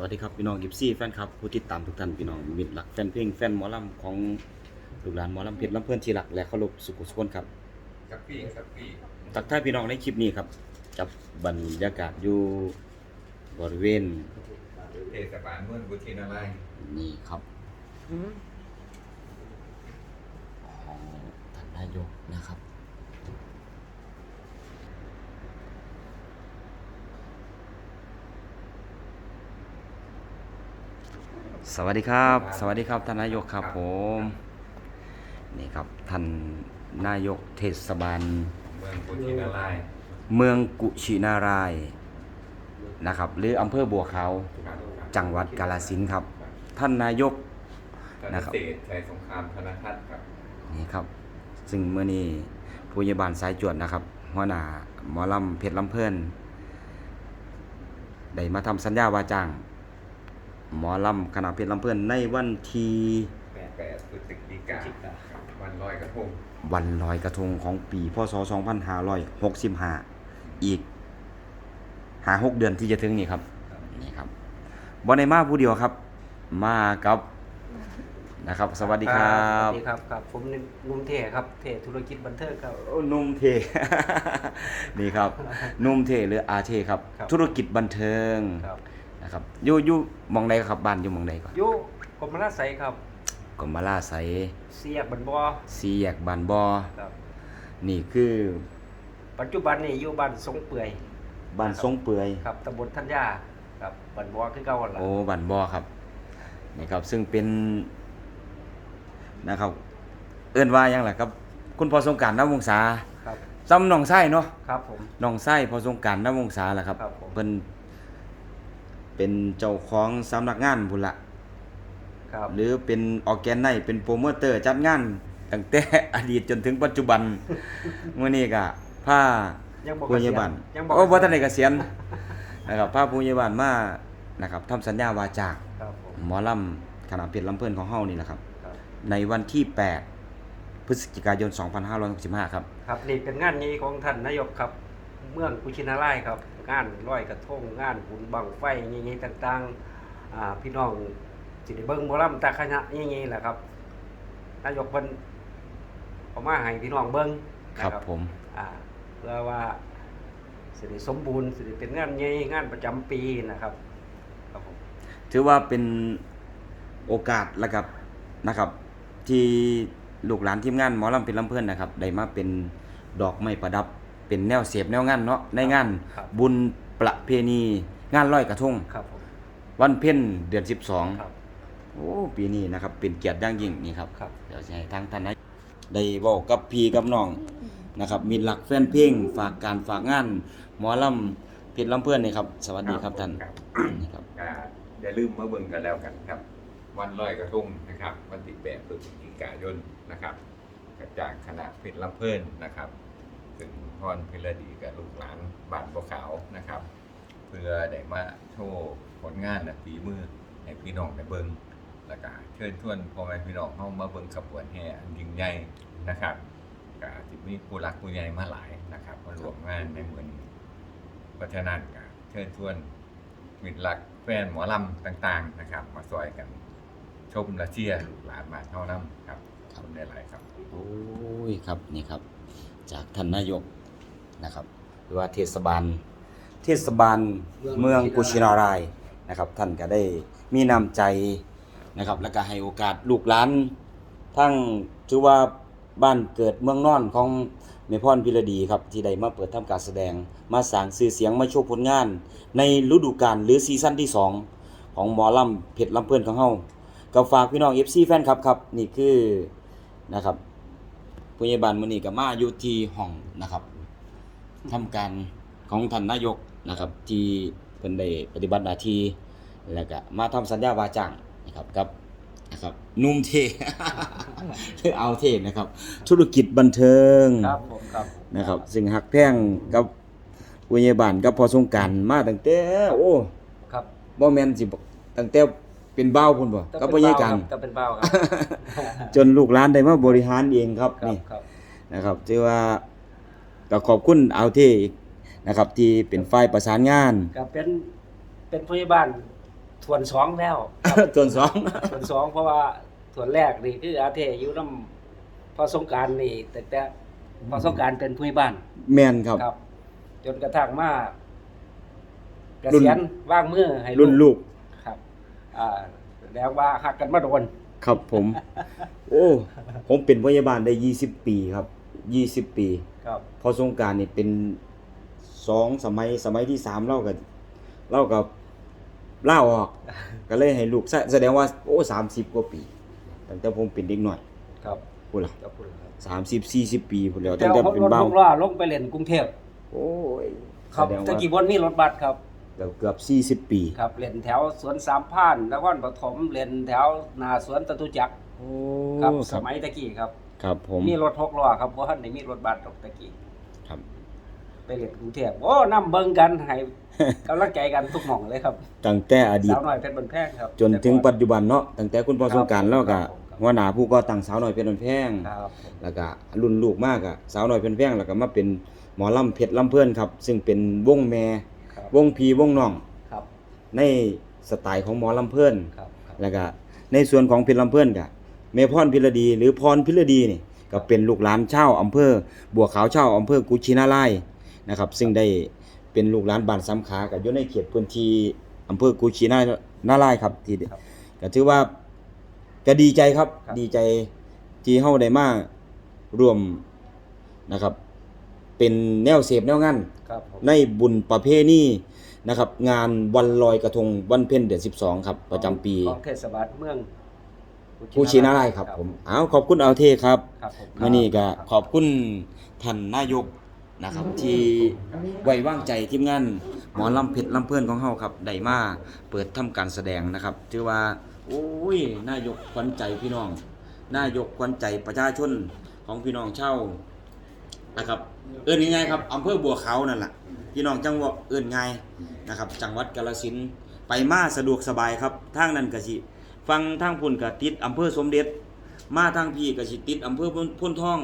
สวัสดีครับพี่น้องกิฟซี่แฟนครับผู้ติดตามทุกท่านพี่น้องมิตรหลักแฟนเพลงแฟนหมอลำของลูกหลานหมอลำเพชรลำเพื่อนที่รักและเคารพสุขุสุขนครับกับปี้กับปี้ตักท่ายพี่น้องในคลิปนี้ครับจับบรรยากาศอยู่บริเวณเทศบาลเมืองบุตรีนารายณ์นี่ครับของท่านนายกนะครับ สวัสดีครับ สวัสดีครับท่านนายกครับผมนี่ครับท่านนายกเทศบาล เมืองบุตรีนารายณ์เมืองกุชินารายณ์นะครับหรืออำเภอบัวขาวครับจังหวัดกาฬสินธุ์ครับ ท่านนายกธนนะครับเศรษฐ์ชัยสงครามธนทัศน์ครับนี่ครับ ซึ่งเมื่อนี้ผู้ใหญ่บ้านสายจวดนะครับหัวหน้าหมอลำเพชรลำเพื่อนได้มาทำสัญญาวาจ้าง หมอลำคณะเพชรลำเพื่อนในวันที่แปดพฤศจิกาครับวันลอยกระทงวันลอยกระทงของปีพศ2565 อีกหาหกเดือนที่จะถึงนี่ครับนี่ครับบอในมาผู้เดียวครับ มากับนะครับ สวัสดีครัสบวัสดีครับครับผมนุ่มเทครับเทธุรกิจบันเทิงครับโอ้นุ่มเทนี่ครับนุ่มเทหรืออาเทครับครับธุรกิจบันเทิงครับ นะครับอยู่อยู่หมองใดครับบ้านอยู่หมองใดก่อนอยุกรมราชไสยครับกรมลาไสเสียกบันบอสีแยกบ้านบอครับ นี่คือปัจจุบันนี่อยู่บ้านสงเปื่อยบ้านทรงเปื่อย ครับตำบลทัญญาครับบันบอคือเก่าหั่นล่ะโอ้บ้านบอครับนี่ครับซึ่งเป็นนะครับ เอื้อนว่าหยังล่ะครับ คุณพอสงกรารนวงศาครับ ซ้ำน้องไส้เนาะครับผม น้องไส้พอสงกรารนวงศาล่ะครับครับผม เพิ่น เป็นเจ้าของสำนักงานพุ่นละครับหรือเป็นออร์แกนไนเป็นโปรโมเตอร์จัดงานตั้งแต่อดีตจนถึงปัจจุบันมื้อนี้ก็พายังบอกผู้ใหญ่บ้านยังบอกโอ้บ่ทันได้เกษียณนะครับพาผู้ใหญ่บ้านมานะครับทำสัญญาวาจาครับผมหมอลำคณะเพชรลำเพิ่นของเฮานี่แหละครับครับ ในวันที่ 8 พฤศจิกายน 2565 ครับ ครับนี่เป็นงานนี้ของท่านนายกครับ เมืองกุชินารายณ์ครับ งานร้อยกระทงงานบุญบังไฟอย่างงี้ต่างๆอ่าพี่น้องสิได้เบิ่งหมอลำตาคณะอย่างงี้แหละครับนายกเพิ่นเอามาให้พี่น้องเบิ่งคนะรับผมอ่าเพื่อว่าสิได้สมบูรณ์สิได้เป็นงานใหญ่งานประจำปีนะครับครับผมถือว่าเป็นโอกาสแล้วกับนะครับ ที่ลูกหลานทีมงานหมอลำเป็นลำเพื่อนนะครับ ได้มาเป็นดอกไม้ประดับ เป็นแนวเสียบแนวงานเนาะในงานครับ บุญประเพณีงานลอยกระทง ครับผมวันเพ็ญเดือน ครับ 12 โอ้ปีนี้นะครับเป็นเกียรติอย่างยิ่งนี่ครับ ครับ เดี๋ยวจะให้ทางท่านนายได้เว้ากับพี่กับน้องนะครับ มีหลักแฟนเพลงฝากการฝากงานหมอลำเพชรลำเพื่อนนี่ครับ สวัสดีครับท่านครับนี่ครับก็อย่าลืมมาเบิ่งกันแล้วกันครับ วันลอยกระทงนะครับ วันที่แปดพฤศจิกายนนะครับจากคณะเพชรลำเพลินนะครับ ถึงพรพิรดีกับลูกหลานบ้านบัวขาวนะครับ เพื่อได้มาโชว์ผลงานนะฝีมือให้พี่น้องได้เบิ่งแล้วก็เชิญชวนพ่อแม่พี่น้องเข้ามาเบิ่งขบวนแห่อันยิ่งใหญ่นะครับก็สิมีผู้รักผู้ใหญ่มาหลายนะครับมาร่วมงานในเมืองนี้เพราะฉะนั้นก็เชิญชวนมิตรรักแฟนหมอลำต่างๆนะครับ มาซอยกันชมและเชียร์ลูกหลานมาเท่านั้นครับขอบคุณได้หลายครับ โอ้ยครับนี่ครับ จากท่านนายกนะครับ หรือว่าเทศบาล เทศบาลเมืองกุชินารายณ์นะครับ ท่านก็ได้มีน้ำใจนะครับ แล้วก็ให้โอกาสลูกหลานทั้งถือว่าบ้านเกิดเมืองนอนของเมพรพิรดีครับที่ได้มาเปิดทำการแสดง มาสร้างชื่อเสียงมาโชว์ผลงาน ในฤดูกาลหรือซีซั่นที่ 2 ของหมอลำเพชรลำเพื่อนของเฮาก็ฝากพี่น้อง FC แฟนครับครับ นี่คือนะครับ ผู้ใหญ่บ้านมื้อนี้ก็มาอยู่ที่ห้องนะครับทำการของท่านนายกนะครับ ที่เพิ่นได้ปฏิบัติหน้าที่แล้วก็มาทำสัญญาวาจ้างนะครับกับนะครับนุ่มเทคือเอาเทนะครับ ธุรกิจบันเทิงครับผมครับนะครับซึ่งหักแพงกับวิญญาบาลกับพอสงกรารมาตั้งแต่โอ้ครับบ่แม่นสิบอกตั้งแต่ เป็นบ้าวพุ่นบ่กับวิญญาการก็เป็นเบาครับจนลูกหลานได้มาบริหารเองครับครับนี่ครับนะครับถือว่าก็ขอบคุณเอาเทอีกนะครับที่เป็นฝ่ายประสานงานก็เป็นเป็นพยาบาลส่วนสองแล้วครับส่วนสองส่วนสองเพราะว่าส่วนแรกนี่คืออาเทอยู่น้ำพอสงกรารนี่แต่แต่พอสงกรารเป็นผู้ใหญ่บ้าน แมนครับครับ จนกระทั่งมาเกรุ่นษียณว่างมือให้รุ่นลูกครับ อ่าแล้วว่าหักกันมาโดน ครับผม โอ้ ผมเป็นพยาบาลได้20ปีครับ20ปี ครับพอสงกรารนี่เป็นสองสมัยสมัยที่สามเล่ากับเล่ากับเล่าออก ก็เลยให้ลูกแสแสดงว่าโอ้สามสิบกว่าปีตั้งแต่ผมเป็นเด็กหน่อยครับพูดละจะพูดครับสามสิบสี่สิบปีพูดแล้วแต่ตั้งแต่ผมเป็นรถเบ้าลูกล่าลงไปเล่นกรุงเทพโอ้ยครับแสดงตะว่ากี้บนมีรถบัสครับ เกือบเกือบสี่สิบปี ครับเล่นแถวสวนสามพรานนครปฐมเล่นแถวหนาสวนตะตุจักรโอ้ครับคสรับมัยตะกี้ครับ ครับผมมีรถหกล้อครับเพราะท่านได้มีรถบัสดอกตะกี้ครับไปเล่นกรุงเทพโอ้นํเบิ่งกันให้กำลังใจกันทุกหม่องเลยครับตั้งแต่อดีตสาวน้อยเพชรบนแพงครับ จนถึงปัจจุบันเนาะตั้งแต่คุณพ่อครับสงกรารแล้วก็ครับผมครับหัวหน้าผู้ก่อตั้งสาวน้อยเพชรบันแพงครับผมแล้วก็รุ่นลูกมากอะสาวน้อยเพชรแพงแล้วก็มาเป็นหมอลำเพชรลำเพื่อนครับ ซึ่งเป็นวงแม่ครับ วงพีวงน้อง ครับ ในสไตล์ของหมอลำเพื่อนครับครับแล้วก็ในส่วนของเพชรลำเพื่อนก็เมพรพิรดี หรือพรพิรดีนี่ก็เป็นลูกหลานชาวอำเภอ บัวขาวชาวอำเภอกุชินาลายนะครับ ซึ่งได้เป็นลูกหลานบ้านสำขากับอยู่ในเขตพื้นที่อำเภอกุชินานาลายครับที่ครับก็ถือว่าก็ดีใจครับครับ ดีใจที่เฮาได้มาร่วมนะครับ เป็นแนวเสพแนวงานครับผมในบุญประเพณีนะครับ งานวันลอยกระทงวันเพ็ญเดือน12 ครับ ประจำปีของเทศบาลเมืองผู้ชีนาไรายครับผมเอาขอบคุณเอาเทครับครับผมมื่อนี้ก็ครับขอบคุณท่านนายกนะครับ ที่ไว้วางใจทีมงานหมอลำเพชรลำเพื่อนของเฮาครับได้มาเปิดทำการแสดงนะครับถือว่าโอ้ยนายกขวัญใจพี่น้อง นายกขวัญใจประชาชนของพี่น้องเช่าว นะครับเอิ้นง่ายๆครับอำเภอบัวขาวนั่นแหละพี่น้องจังหวัดเอิ้นง่ายนะครับจังหวัดกาฬสินธุ์ไปมาสะดวกสบายครับทางนั้นก็สิฟังทางพุ่นก็ติดอำเภอสมเด็จ มาทางพี่ก็สิติดอำเภอพ้นพ้นทอง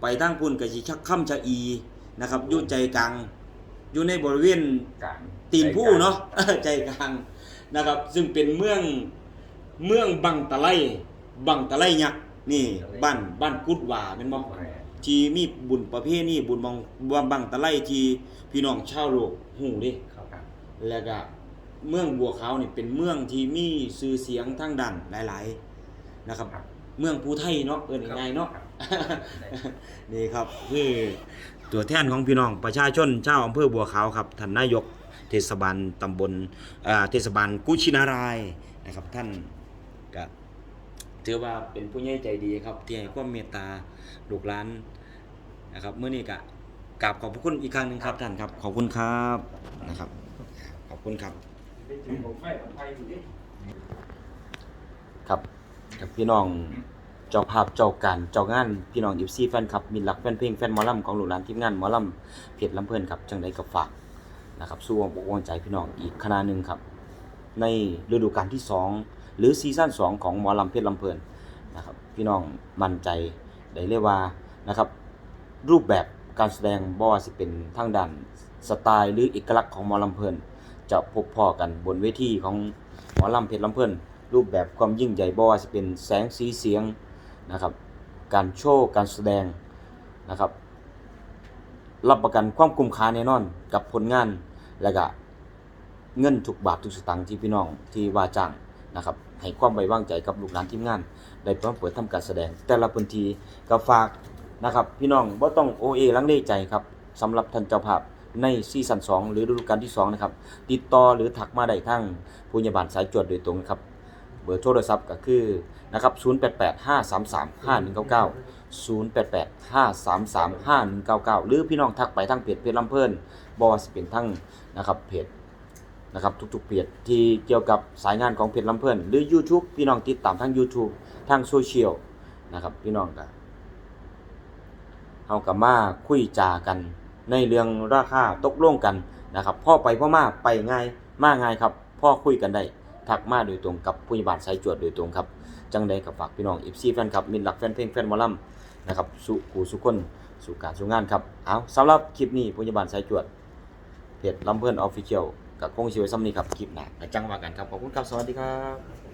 ไปทางพุ่นก็สิชักค่ำชะอีนะครับอยู่ใจกลางอยู่ในบริเวณกลางตีนผู้เนาะใจกลางนะครับ ซึ่งเป็นเมืองเมืองบังตะไลบังตะไลยักษ์นี่บ้านบ้านกุดหว่าเป็นบ่แม่ ที่มีบุญประเภทนี้บุญบังบังบังตะไลที่พี่น้องชาวโลกฮู้เด้ครับครับ แล้วก็เมืองบัวขาวนี่เป็นเมืองที่มีชื่อเสียงทางด้านหลาย ๆนะครับ ครับเมืองภูไทยเนาะเอิ้นง่ายๆเนาะ ครับ นี่ครับคือตัวแทนของพี่น้องประชาชนชาวอำเภอบัวขาวครับท่านนายกเทศบาลตำบลอ่าเทศบาลกุชินารายนะครับท่านก็ ถือว่าเป็นผู้ใหญ่ใจดีครับที่ให้ความเมตตาลูกหลานนะครับเมื่อนี้ก็กราบขอบพระคุณอีกครั้งหนึ่งครับท่านครับ ขอบคุณครับนะครับ ขอบคุณครับครับกับพี่น้องเจ้าภาพเจ้าการเจ้างานพี่น้องยิปซี่แฟนคลับมีหลักแฟนเพลงแฟนหมอลำของหลูกหลานทีมงานหมอลำเพจลำเพลินครับจังใดก็ฝากนะครับสู้วงปกวงใจพี่น้องอีกคณะหนึ่งครับ ในฤดูกาลที่2 หรือซีซั่น2 ของหมอลำเพชรลำเพลินนะครับพี่น้องมั่นใจได้เรียกว่านะครับรูปแบบการแสดงบ่าสิเป็นทางด้านสไตล์หรือเอกลักษณ์ของหมอลำเพลินจะพบพ่อกันบนเวทีของหมอลำเพชรลำเพลินรูปแบบความยิ่งใหญ่บ่ว่าจะเป็นแสงสีเสียงนะครับการโชว์การแสดงนะครับรับประกันความคุ้มค่าแน่นอนกับผลงานและก็เงินทุกบาททุกสตางค์ที่พี่น้องที่ว่าจ้างนะครับ ให้ความไว้วางใจกับลูกหลานทีมงานได้พร้อมเปิดทำการแสดง แต่ละพื้นที่ก็ฝากนะครับ พี่น้องบ่ต้องโอเอลังเลใจครับสำหรับท่านเจ้าภาพในซีซั่น2หรือฤดูกาลที่2นะครับติดต่อหรือถักมาได้ทางผู้ใหญ่บ้านสายจวดโดยตรงนะครับเบอร์โทรศัพท์ก็คือนะครับ0885335199 0885335199 หรือพี่น้องทักไปทางเพจเพจลำเพลินบอสเป็นทั้งนะครับเพจ นะครับทุกๆเพจที่เกี่ยวกับสายงานของเพจลำเพลินหรือ YouTube พี่น้องติดตามทาง YouTube ทางโซเชียลนะครับพี่น้องก็เฮากับมาคุยจากันในเรื่องราคาตกลงกันนะครับพ่อไปพ่อมาไปง่ายมาง่ายครับพ่อคุยกันได้ทักมาโดยตรงกับผู้ใหญ่บ้านสายจวดโดยตรงครับ จังใดกับฝากพี่น้อง FC แฟนคลับมิตรหลักแฟนเพลงแฟนมอลำนะครับสุขูสุคนสู่การสู่งานครับเอาสำหรับคลิปนี้ผู้ใหญ่บ้านสายจวดเพจลำเพื่อนออฟฟิเชียล กับคงชิไว้ซ้ำนี้ครับคลิปหน้าจังว่ากันครับขอบคุณครับสวัสดีครับ